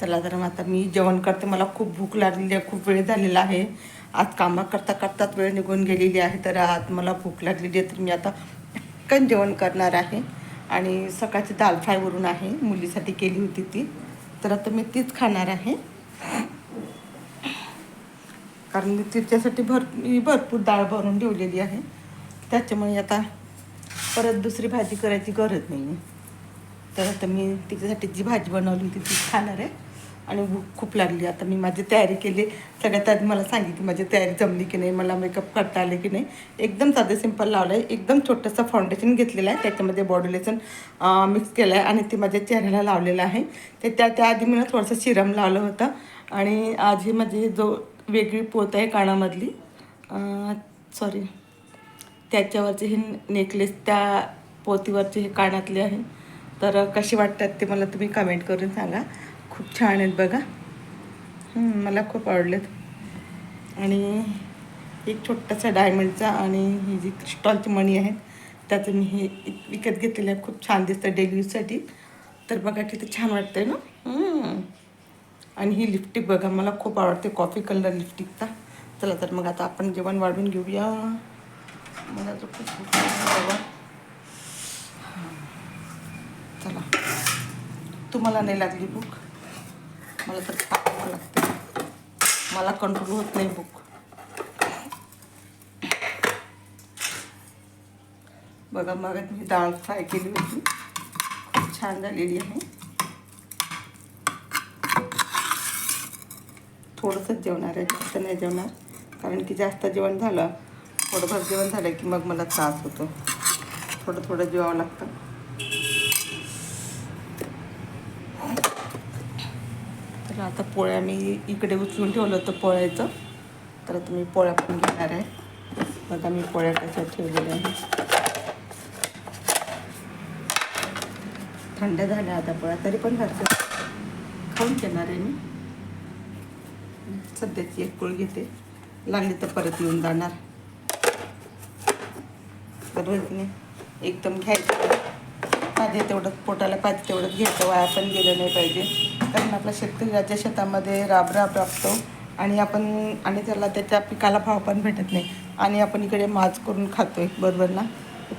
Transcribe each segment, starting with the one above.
चला तर मग आता मी जेवण करते. मला खूप भूक लागलेली आहे खूप वेळ झालेला आहे. आज कामं करता करताच वेळ निघून गेलेली आहे तर आज मला भूक लागलेली आहे तर मी आता पटकन जेवण करणार आहे. आणि सकाळची दाल फ्रायवरून आहे मुलीसाठी केली होती ती. तर आता मी तीच खाणार आहे. कारण मी तिच्यासाठी भर मी भरपूर डाळ भरून ठेवलेली आहे. त्याच्यामुळे आता परत दुसरी भाजी करायची गरज नाही आहे तर आता मी तिच्यासाठी जी भाजी बनवली होती ती खाणार आहे. आणि भूक खूप लागली. आता मी माझी तयारी केली. सगळ्यात आधी मला सांगितली माझी तयारी जमली की नाही मला मेकअप करता आले की नाही. एकदम साधे सिंपल लावलं आहे एकदम छोटंसं फाउंडेशन घेतलेलं आहे. त्याच्यामध्ये बॉडी लेसन मिक्स केलं आहे आणि ते माझ्या चेहऱ्याला लावलेलं आहे. ते त्या त्याआधी मी थोडंसं सिरम लावलं होतं. आणि आज ही माझी जो वेगळी पोत आहे कानामधली सॉरी त्याच्यावरचे हे नेकलेस त्या पोतीवरचे हे कानातले आहे. तर कसे वाटतात ते मला तुम्ही कमेंट करून सांगा. खूप छान आहेत बघा. मला खूप आवडलेत. आणि एक छोटासा डायमंडचा आणि ही जी क्रिस्टॉलची मणी आहेत त्याचं मी हे विकत घेतलेलं आहे. खूप छान दिसतं डेली यूजसाठी तर बघा किती छान वाटतंय ना? आणि ही लिपस्टिक बघा मला खूप आवडते कॉफी कलर लिपस्टिकचा. चला तर मग आता आपण जेवण वाढून घेऊया. मला तर खूप हां. चला. तुम्हाला नाही लागली भूक? मला तर टाकावं लागतं मला कंट्रोल होत नाही भूक बघा मग मी डाळ फ्राय केली होती. खूप छान झालेली आहे. थोडंसंच जेवणार आहे जास्त नाही जेवणार. कारण की जास्त जेवण झालं थोडंफार जेवण झालं की मग मला त्रास होतो. थोडं थोडं जेवावं लागतं. तर आता पोळ्या मी इकडे उचलून ठेवलं होतं पोळ्याचं. तर आता मी पोळ्या पण घेणार आहे. बघा मी पोळ्या कशा ठेवलेल्या आहे थंड झाल्या आता पोळ्या तरी पण घरचं खाऊन घेणार आहे मी. सध्याची एक पोळ घेते. लागली तर परत येऊन जाणार. बरोबर नाही एकदम घ्यायचं. पाहिजे तेवढं पोटाला पाहिजे तेवढंच घ्यायचं वाया पण गेलं नाही पाहिजे. कारण आपला शेतकरी राज्य शेतामध्ये राबराब राबतो आणि आपण आणि त्याला त्याच्या पिकाला भाव पण भेटत नाही. आणि आपण इकडे माज करून खातोय बरोबर ना?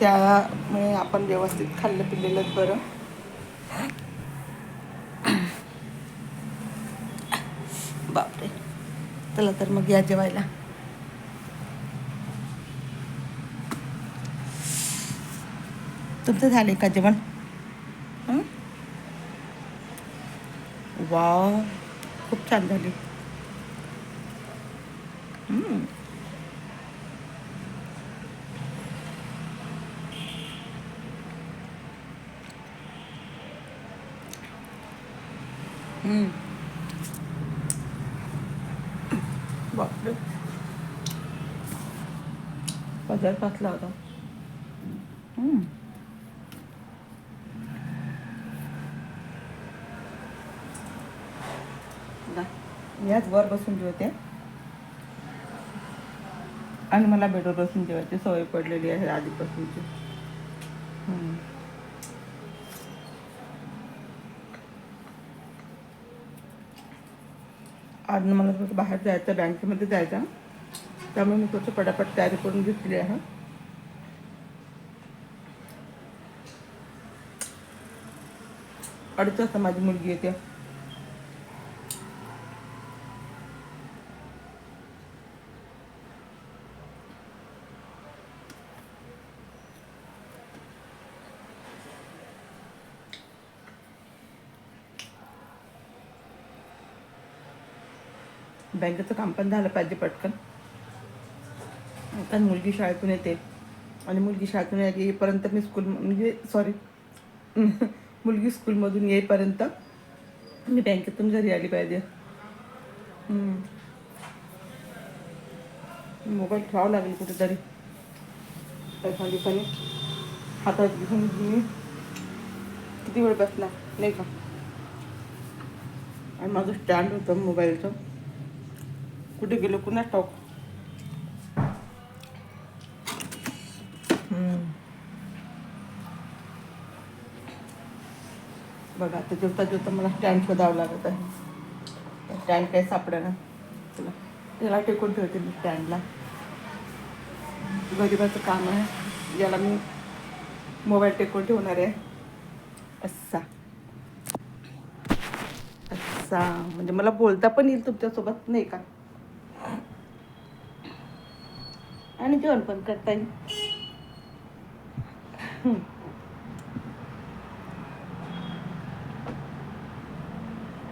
त्यामुळे आपण व्यवस्थित खाल्लं पिलेलंच बरं. बापरे. चला तर मग या जेवायला. तुमचं झाले का जेवण? वाव खूप छान झाली हम्म. हम्म. बापरे पदर कसला होता हम्म. जा. याच वर बसून जेवते. आणि मला बेडवर बसून जेवायची सवय पडलेली आहे आधीपासूनची. आज मला थोडं बाहेर जायचं बँकेमध्ये जायचं. त्यामुळे मी थोडं पटापट तयारी करून घेतली आहे. अडीच वाजता माझी मुलगी येते. बँकेचं काम पण झालं पाहिजे पटकन. कारण मुलगी शाळेतून येते. आणि मुलगी शाळेतून येईपर्यंत मी स्कूल म्हणजे सॉरी मुलगी स्कूलमधून येईपर्यंत मी बँकेतून घरी आली पाहिजे. मोबाईल ठेवावं लागेल कुठेतरी. पैसा दिवसाने हातात घेऊन मी किती वेळ बसला नाही का? आणि माझं स्टँड होतं मोबाईलचं. कुठे गेलो? कुणा टॉक बघा आता जेवता जेवता मला स्टँड शोधावं लागत आहे. स्टँड काही सापडेना. चला त्याला टेकून ठेवते मी स्टँडला गरीबाचं काम आहे. याला मी मोबाईल टेकून ठेवणार आहे. असा. असा. म्हणजे मला बोलता पण येईल तुमच्यासोबत नाही का? आणि जेवण पण करता येईल.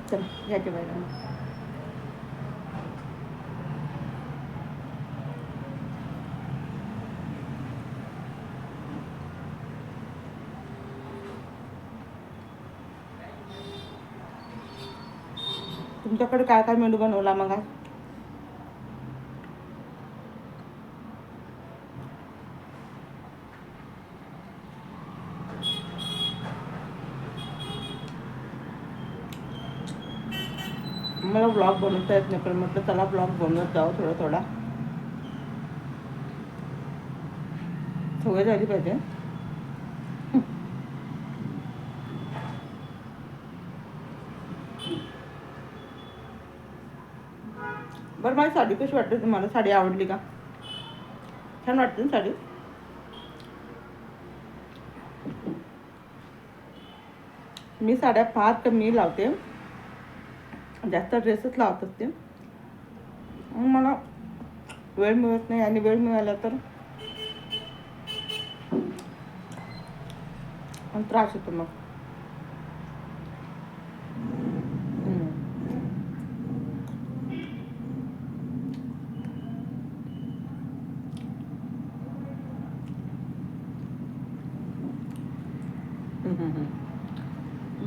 चल चला या तुमच्याकडे काय काय मेनू बनवला मग मला ब्लॉग बनवता येत नाही पण म्हटलं चला ब्लॉग बनवत जाऊ थोडा थोडा. सवय झाली पाहिजे. बरं माझी साडी कशी वाटते तुम्हाला? साडी आवडली का? छान वाटते ना साडी? मी साड्या फार कमी लावते. जास्त ड्रेसच लावत असते मग मला वेळ मिळत नाही आणि वेळ मिळाला तर त्रास होतो मग.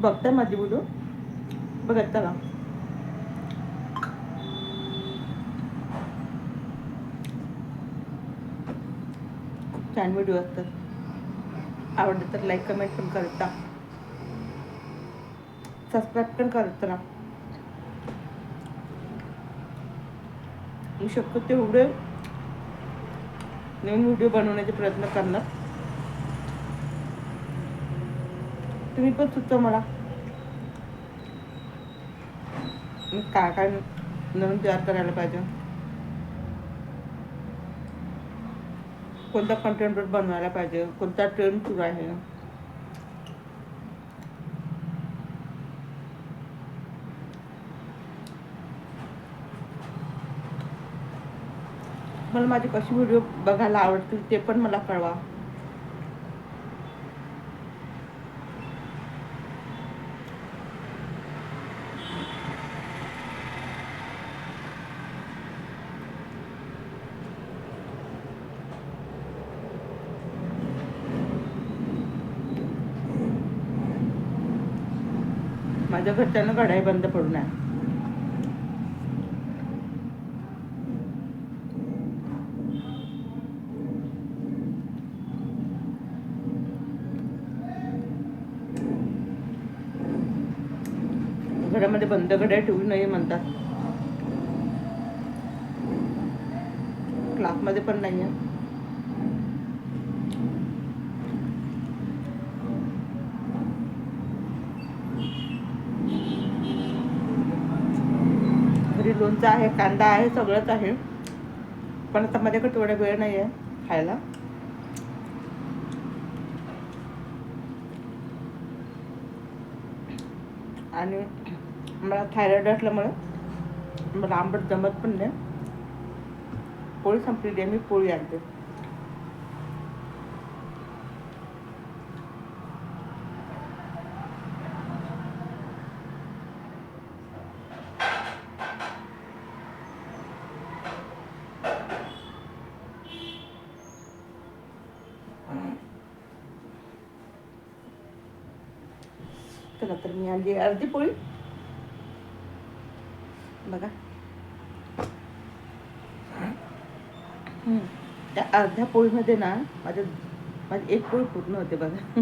बघताय माझी बोलू? बघत चला. छान व्हिडिओ असतात. आवडलं तर लाईक कमेंट पण करत. जा सबस्क्राईब पण करत. राहा मी शक्य तेवढे नवीन व्हिडिओ बनवण्याचे प्रयत्न करणार. तुम्ही पण सुचवा मला. मी काय काय नवीन तयार करायला पाहिजे? कोणता कंटेंटवर बनवायला पाहिजे? कोणता ट्रेंड सुरू आहे? मला माझे कसे व्हिडिओ बघायला आवडतील ते पण मला कळवा. माझ्या घरच्यांना कढाई बंद पडून आहे घरामध्ये बंद कढाई ठेवू नये म्हणतात. क्लासमध्ये पण नाही आहे घरी लोणचं आहे कांदा आहे सगळंच आहे. पण आता माझ्याकडे तेवढा वेळ नाही आहे खायला. आणि मला थायरॉइड असल्यामुळे मला आंबट जमत पण नाही. पोळी संपलेली आहे मी पोळी आणते. चला तर मी आणली अर्धी पोळी. बघा. त्या अर्ध्या पोळीमध्ये ना माझ्या माझी एक पोळी पूर्ण होते बघा.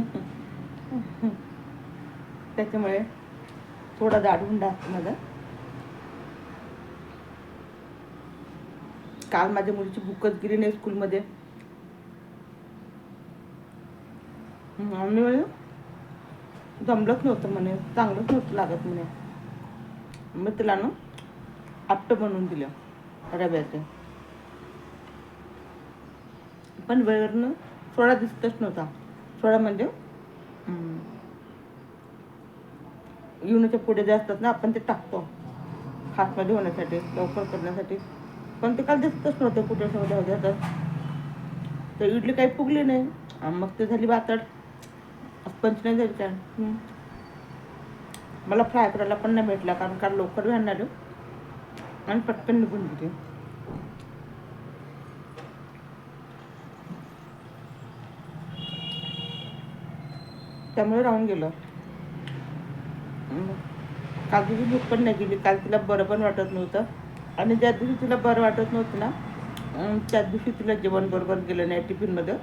त्याच्यामुळे थोडा दाढून डाक माझा. काल माझ्या मुलीची बुकच गेली नाही स्कूलमध्ये हम्म, आणि जमलंच नव्हतं म्हणे चांगलंच नव्हतं लागत म्हणे. मग तिला ना आपटं बनवून दिलं रव्याचं. पण वेळेवरनं सोडा दिसतच नव्हता. सोडा म्हणजे हम्म, पुढे जे असतात ना आपण ते टाकतो. हातमध्ये होण्यासाठी लवकर करण्यासाठी. पण ते काल दिसतच नव्हतं कुठे सोडा होत्या तर इडली काही फुगली नाही. मग ते झाली बातड पंच नाही झाली. मला फ्राय करायला पण नाही भेटला कारण काल लवकर घालणार आणि पटकन निघून गेली. त्यामुळे राहून गेलं. काल तुझी भूक पण नाही गेली काल तिला बरं पण वाटत नव्हतं. आणि ज्या दिवशी तिला बरं वाटत नव्हतं ना त्या दिवशी तिला जेवण बरोबर गेलं नाही टिफिनमध्ये.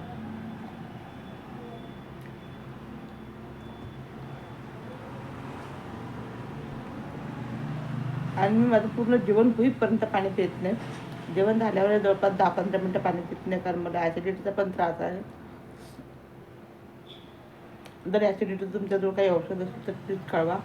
आणि मी माझं पूर्ण जेवण होईपर्यंत पाणी पित नाही. जेवण झाल्यावर जवळपास दहा पंधरा मिनटं पाणी पित नाही कारण मला ॲसिडिटीचा पण त्रास आहे. जर ॲसिडिटी तुमच्याजवळ काही औषध असेल तर प्लीज कळवा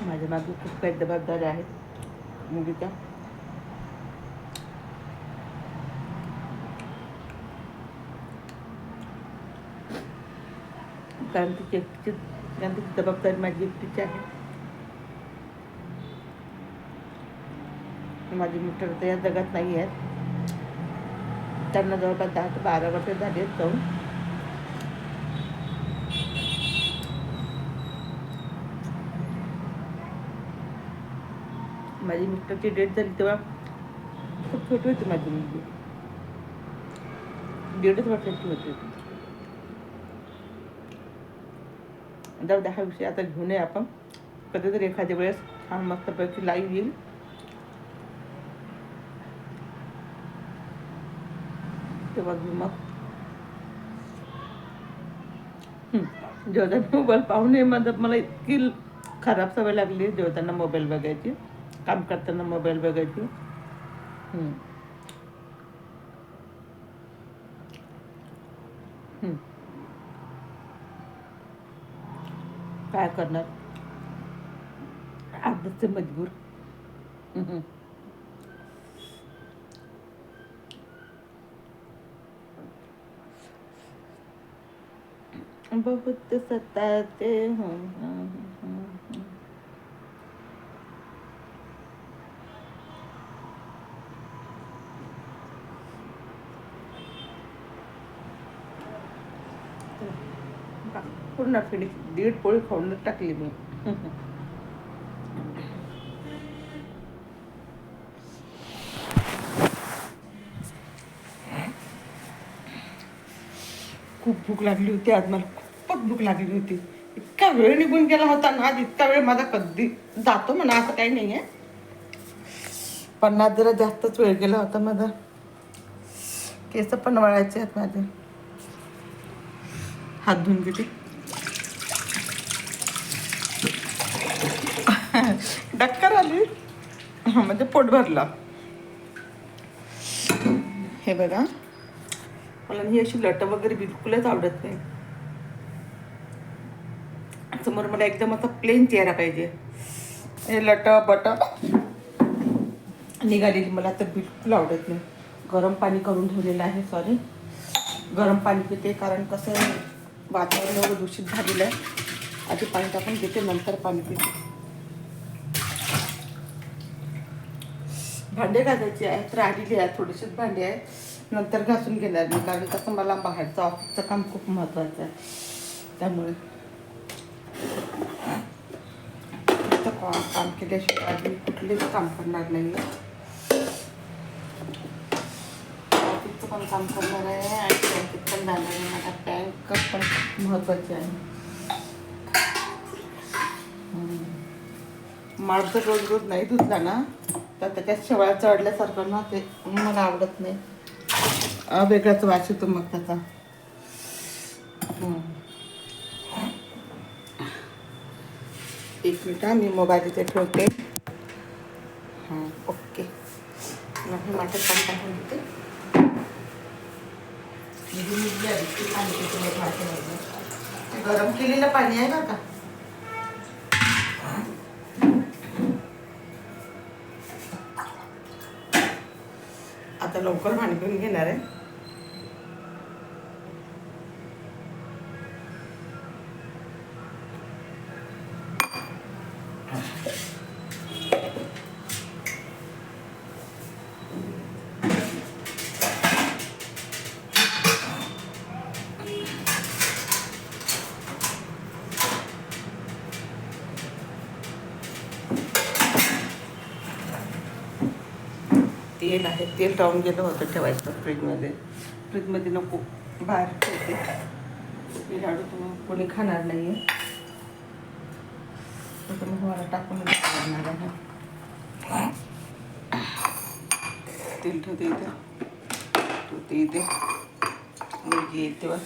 माझ्या मागे खूप काही जबाबदाऱ्या आहेत मुलीच्या कारण तिची एकटीची कारण तिची जबाबदारी माझी एकटीची आहे. माझे मिस्टर तर या जगात नाही आहेत. त्यांना जवळपास दहा ते बारा वर्ष झाले आहेत जाऊन. माझी मिस्टरची डेट झाली तेव्हा खूप छोटी होती माझी मुलगी. दीडच वर्षाची होती. जाऊ दहा विषय आता घेऊन ये आपण. कधीतरी एखाद्या वेळेस छान मस्तपैकी लाईव्ह येईल. तेव्हा घेऊ मग. जेव्हा जेवताना मोबाईल पाहून मला इतकी खराब सवय लागली जेवताना मोबाईल बघायची. काम करताना मोबाईल बघायची. काय करणार मजबूर। हम्म. बहुत सताते हो पूर्ण फिडी दीड पोळी खाऊन टाकली मी. खूप भूक लागली होती आज मला खूपच भूक लागली होती. इतका वेळ निघून गेला होता ना आज इतका वेळ माझा कधी जातो म्हणा असं काही नाही आहे. पण आज जरा जास्तच वेळ गेला होता माझा. केस पण वळायचे आहेत माझे. हात धुवून घेते. डक्कर आली. म्हणजे पोट भरला. हे बघा. मला ही अशी लट वगैरे बिलकुलच आवडत नाही. समोर मला एकदम असा प्लेन चेहरा पाहिजे. हे लट बट. निघालेली मला तर बिलकुल आवडत नाही. गरम पाणी करून ठेवलेलं आहे सॉरी गरम पाणी पिते कारण कसं वातावरण एवढं दूषित झालेलं आहे. आधी पाणी टाकून घेते नंतर पाणी पिते. भांडे घासायचे आहेत तर आहेत आहे थोडीशीच भांडी आहेत. नंतर घासून घेणार मी कारण कसं मला बाहेरचं ऑफिसचं काम खूप महत्त्वाचं आहे. त्यामुळे. काम केल्याशिवाय मी कुठलेच काम करणार नाही ऑफिसचं पण काम करणार आहे आणि बँकेत पण जाणार आहे. माझा बँक पण खूप महत्त्वाची आहे. माणसं रोज रोज नाही धुतला ना? तर त्याच्यात शेवाळ्या चढल्यासारखं ना ते मला आवडत नाही. वेगळाच वास येतो मग त्याचा. हं. एक मिनिट हा मी मोबाईल इथे ठेवते. हां ओके. नाही माझं पाणी टाकून देते गरम केलेलं पाणी आहे बरं का? आता लवकर पाणी घेणार आहे. तेल आहे तेल टाळून गेलं होतं ठेवायचं फ्रीजमध्ये. फ्रीजमध्ये नको बाहेर ठेवते. लाडू तुम्ही कोणी खाणार नाही आहे तर मला टाकून करणार आहे. तेल ठेवते इथे. ठेवते इथे. मुलगी येते बस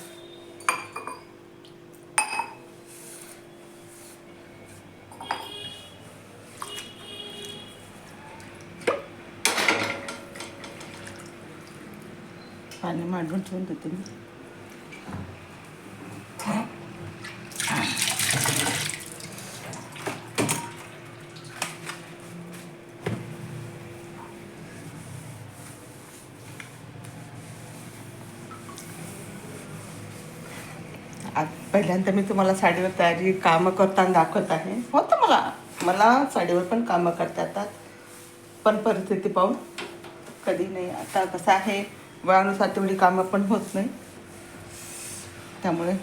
पाणी मांडून ठेवून देते मी पहिल्यांदा मी तुम्हाला साडीवर तयारी कामं करताना दाखवत आहे. होतं मला. मला साडीवर पण कामं करता येतात. पण परिस्थिती पाहून कधी नाही. आता कसं आहे वयानुसार तेवढी कामं पण होत नाही. त्यामुळे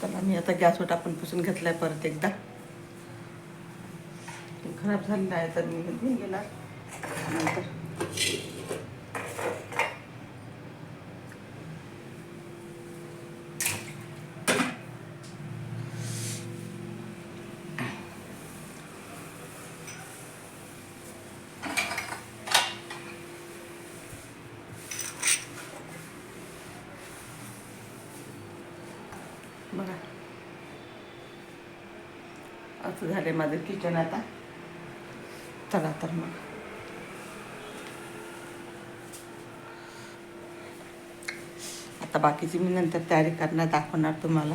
त्याला मी आता गॅसवर टाकून पुसून घेतलाय परत एकदा. खराब झालेला आहे तर मी घेऊन गेला नंतर बघा असं माझं किचन आता. चला तर मग. आता बाकीची मी नंतर तयारी करणार दाखवणार तुम्हाला.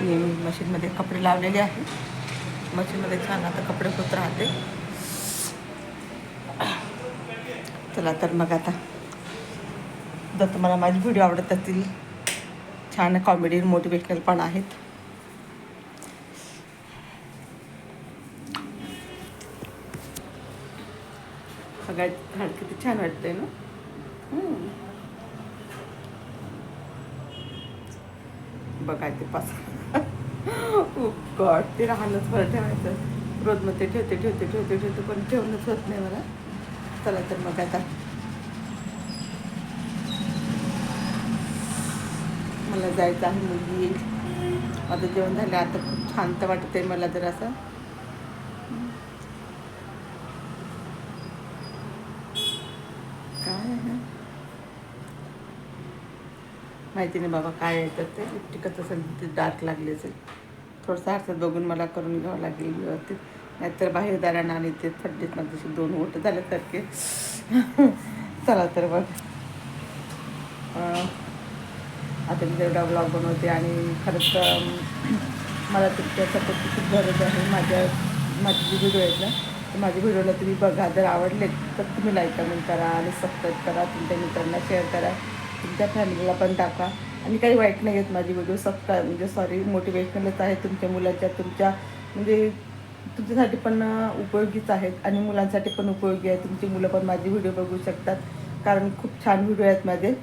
मी मशीनमध्ये कपडे लावलेले आहे. मशीनमध्ये छान आता कपडे होत राहते. चला तर मग आता. जर तुम्हाला माझे व्हिडिओ आवडत असतील छान कॉमेडी मोटिवेशनल पण आहेत. सगळ्यात झाड किती छान वाटतंय ना. बघा ते पास गॉड ते राहणंच बरं ठेवायचं. रोज मग ते ठेवते ठेवते ठेवते ठेवते पण ठेवणंच होत नाही मला चला तर मग आता मला जायचं आहे मुलगी येईल. माझं जेवण झालं आता खूप शांत वाटत आहे मला जर असं. काय माहिती नाही बाबा काय आहे तर ते टिकत असेल ते डार्क लागली असेल. थोडंसं हरसात बघून मला करून घ्यावं लागेल व्यवस्थित. नाहीतर बाहेर दारानं आणि ते थंडीत मग तसे दोन ओट झाल्यासारखे. चला तर बघ. आता मी तेवढा ब्लॉग बनवते आणि खरंच मला तुमच्या सपोर्टची खूप गरज आहे. माझ्या माझे जे व्हिडिओ आहेत ना तर माझ्या व्हिडिओला तुम्ही बघा. जर आवडले तर तुम्ही लाईक कमेंट करा आणि सबस्क्राईब करा. तुमच्या मित्रांना शेअर करा. तुमच्या फॅमिलीला पण टाका. आणि काही वाईट नाही आहेत माझे व्हिडिओ सबस्क्राईब म्हणजे सॉरी मोटिवेशनलच आहे तुमच्या मुलाच्या. तुमच्या म्हणजे तुमच्यासाठी पण उपयोगीच आहेत. आणि मुलांसाठी पण उपयोगी आहे. तुमची मुलं पण माझे व्हिडिओ बघू शकतात. कारण खूप छान व्हिडिओ आहेत माझे.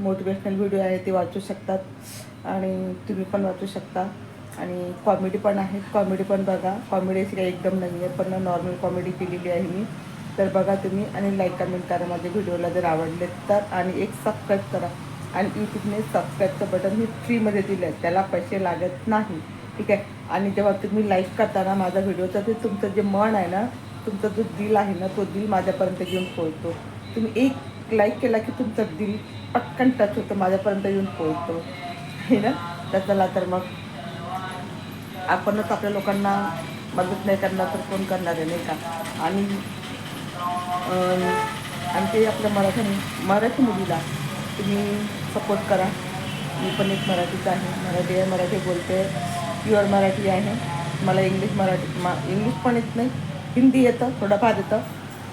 मोटिवेशनल व्हिडिओ आहे ते वाचू शकतात. आणि तुम्ही पण वाचू शकता. आणि कॉमेडी पण आहे. कॉमेडी पण बघा. कॉमेडी अशी काही एकदम नाही आहे पण नॉर्मल कॉमेडी केलेली आहे मी. तर बघा तुम्ही आणि लाईक कमेंट करा माझ्या व्हिडिओला जर आवडले तर. आणि एक सबस्क्राईब करा. आणि यूट्यूबने सबस्क्राईबचं बटन मी फ्रीमध्ये दिलं आहे त्याला पैसे लागत नाही. ठीक आहे? आणि जेव्हा तुम्ही लाईक करताना माझा व्हिडिओ तर ते तुमचं जे मन आहे ना तुमचा जो दिल आहे ना तो दिल माझ्यापर्यंत घेऊन पोहोचतो. तुम्ही एक लाईक केला की तुमचं दिल पटकन टच होतं माझ्यापर्यंत येऊन पोहोचतो. हे ना? तर चला तर मग. आपणच आपल्या लोकांना मदत नाही करणार तर कोण करणार आहे नाही का? आणि आणि ते आपल्या मराठी मराठी मुलीला तुम्ही सपोर्ट करा. मी पण एक मराठीच आहे. मराठी आहे मराठी बोलते. प्युअर मराठी आहे. मला इंग्लिश मराठी मा इंग्लिश पण येत नाही. हिंदी येतं थोडंफार येतं.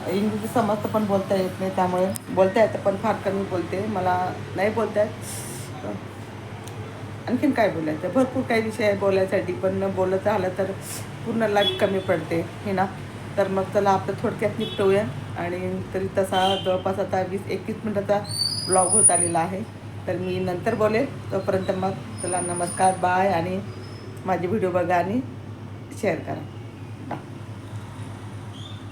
इंग्लिश समजतं पण बोलता येत नाही त्यामुळे. बोलता येतं पण फार कमी बोलते. मला नाही बोलता येत. आणखीन काय बोलायचं? भरपूर काही विषय आहे बोलायसाठी पण बोलत झालं तर पूर्ण लाईफ कमी पडते हे ना? तर मग चला आपलं थोडक्यात निपटवूया आणि तरी तसा जवळपास आता वीस एकवीस मिनटाचा ब्लॉग होत आलेला आहे. तर मी नंतर बोलेल तोपर्यंत मग चला नमस्कार बाय आणि माझे व्हिडिओ बघा आणि शेअर करा.